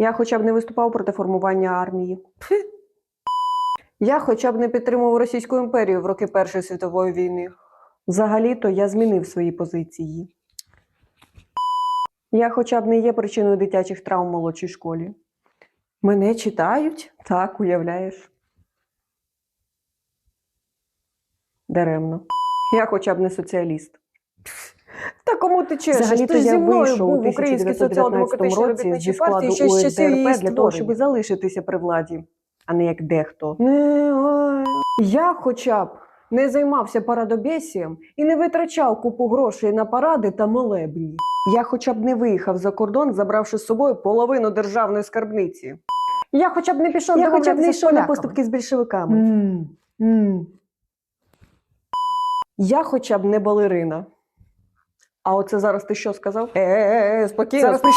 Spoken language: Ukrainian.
Я хоча б не виступав проти формування армії. Я хоча б не підтримував Російську імперію в роки Першої світової війни. Взагалі-то я змінив свої позиції. Я хоча б не є причиною дитячих травм в молодшій школі. Мене читають? Так, уявляєш. Даремно. Я хоча б не соціаліст. Та кому ти чешеш? Взагалі-то Ти ж зі мною був в Українській 1919 соціал-демократичній робітничій партії ще з часів її для того, щоб залишитися при владі, а не як дехто. Не. Я хоча б не займався парадобесієм і не витрачав купу грошей на паради та молебні. Я хоча б не виїхав за кордон, забравши з собою половину державної скарбниці. Я хоча б не пішов Я хоча б не йшов на поступки з більшовиками. М, м. Я хоча б не балерина. А оце зараз ти що сказав? Е, е, е, спокійно. Зараз ти